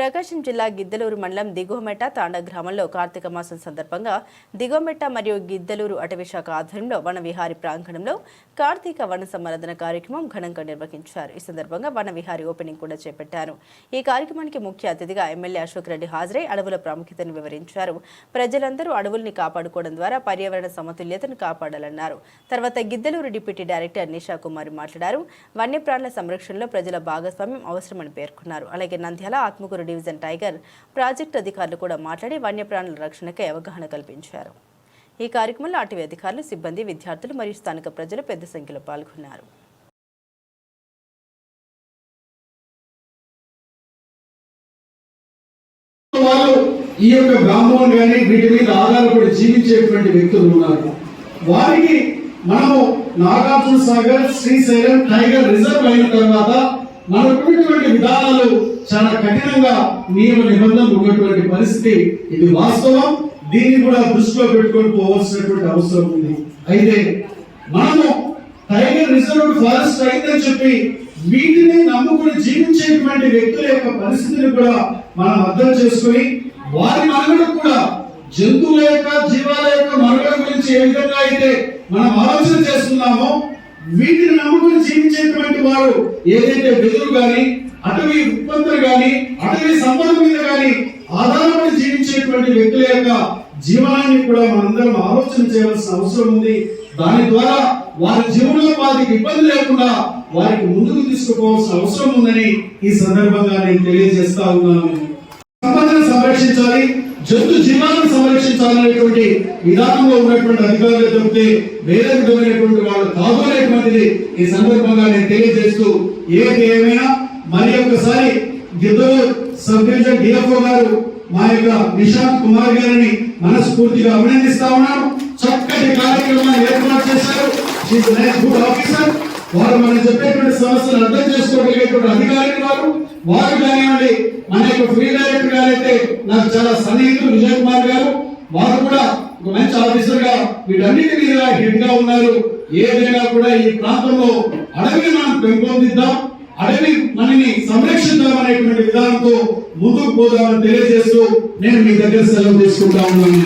ప్రకాశం జిల్లా గిద్దలూరు మండలం దిగువమెట తాండ గ్రామంలో కార్తీక మాసం సందర్భంగా దిగువమెట్ట మరియు గిద్దలూరు అటవీ శాఖ ఆధ్వర్యంలో వన విహారి ప్రాంగణంలో కార్తీక వన సంవర్ధన కార్యక్రమం ఘనంగా నిర్వహించారు. ఈ సందర్భంగా వన విహారి ఓపెనింగ్ కూడా చేపట్టారు. ఈ కార్యక్రమానికి ముఖ్య అతిథిగా ఎమ్మెల్యే అశోక్ రెడ్డి హాజరై అడవుల ప్రాముఖ్యతను వివరించారు. ప్రజలందరూ అడవుల్ని కాపాడుకోవడం ద్వారా పర్యావరణ సమతుల్యతను కాపాడాలన్నారు. తర్వాత గిద్దలూరు డిప్యూటీ డైరెక్టర్ నిషా కుమార్ మాట్లాడారు. వన్యప్రాణుల సంరక్షణలో ప్రజల భాగస్వామ్యం అవసరమని పేర్కొన్నారు. అలాగే Nandyal Atmakur division tiger project అధికారులు కూడా మాట్లాడి వన్యప్రాణుల రక్షణకై అవగాహన కల్పించారు. ఈ కార్యక్రమంలో అటవీ అధికారులు సిబ్బంది విద్యార్థులు మరియు స్థానిక ప్రజలు పెద్ద సంఖ్యలో పాల్గొన్నారు. ఈ యొక్క బ్రాహ్మణులు కానీ వీటి మీద ఆధారపడి జీవించేటువంటి వ్యక్తులు ఉన్నారు. వారికి మనము నాగార్జున సాగర్ శ్రీశైలం టైగర్ రిజర్వ్ అయిన తర్వాత మనకున్నటువంటి విధానాలు చాలా కఠినంగా నియమ నిబంధనలు ఉన్నటువంటి పరిస్థితి. ఇది వాస్తవం. దీన్ని కూడా దృష్టిలో పెట్టుకొని పోవాల్సినటువంటి అవసరం ఉంది. అయితే మనము టైగర్ రిజర్వ్ ఫారెస్ట్ అయిందని చెప్పి వీటిని నమ్ముకుని జీవించేటువంటి వ్యక్తుల యొక్క పరిస్థితిని కూడా మనం అర్థం చేసుకొని వారి మనుగడ కూడా జంతువుల యొక్క జీవాల యొక్క మనుగడ గురించి ఏ విధంగా అయితే మనం ఆలోచన చేస్తున్నామో వీటిని నమ్ముకుని జీవించేటువంటి వారు ఏదైతే వెదురు గాని అటవీ ఉత్పత్తులు గాని అటవీ సంపద మీద గాని ఆధారపడి జీవించేటువంటి వ్యక్తుల యొక్క జీవనాన్ని కూడా మనందరం ఆలోచన చేయాల్సిన అవసరం ఉంది. దాని ద్వారా వారి జీవనోపాధికి ఇబ్బంది లేకుండా వారికి ముందుకు తీసుకుపోవాల్సిన అవసరం ఉందని ఈ సందర్భంగా నేను తెలియజేస్తా ఉన్నాను. సంపదను సంరక్షించాలి. జంతు జీవాలను సంరక్షించాలనేటువంటి విధానంలో ఉన్నటువంటి అధికారులు చెబితే వేరే విధమైనటువంటి వాళ్ళు కాదు అనేటువంటిది ఈ సందర్భంగా నేను తెలియజేస్తూ ఏది ఏమైనా మరి ఒకసారి గిద్దరు సబ్ డివిజన్ డిఎఫ్ఓ గారు మా యొక్క నిశాంత్ కుమార్ గారిని మనస్ఫూర్తిగా అభినందిస్తా ఉన్నాను. చక్కటి కార్యక్రమాన్ని ఏర్పాటు చేశారు. గుడ్ ఆఫీసర్ వారు మనం చెప్పేటువంటి సమస్యలు అర్థం చేసుకోగలిగేటువంటి అధికారులు వారు. వారు కానివ్వండి మన యొక్క ఫ్రీ డైరెక్టర్ నాకు చాలా సన్నిహితులు విజయ్ కుమార్ గారు వారు కూడా ఒక మంచి ఆఫీసర్గా వీటన్నిటి మీద హెడ్గా ఉన్నారు. ఏదైనా కూడా ఈ ప్రాంతంలో అడవిని మనం పెంపొందిద్దాం అడవి మనని సంరక్షిద్దాం అనేటువంటి విధానంతో ముందుకు పోదామని తెలియజేస్తూ నేను మీ దగ్గర సెలవు తీసుకుంటా ఉన్నాను.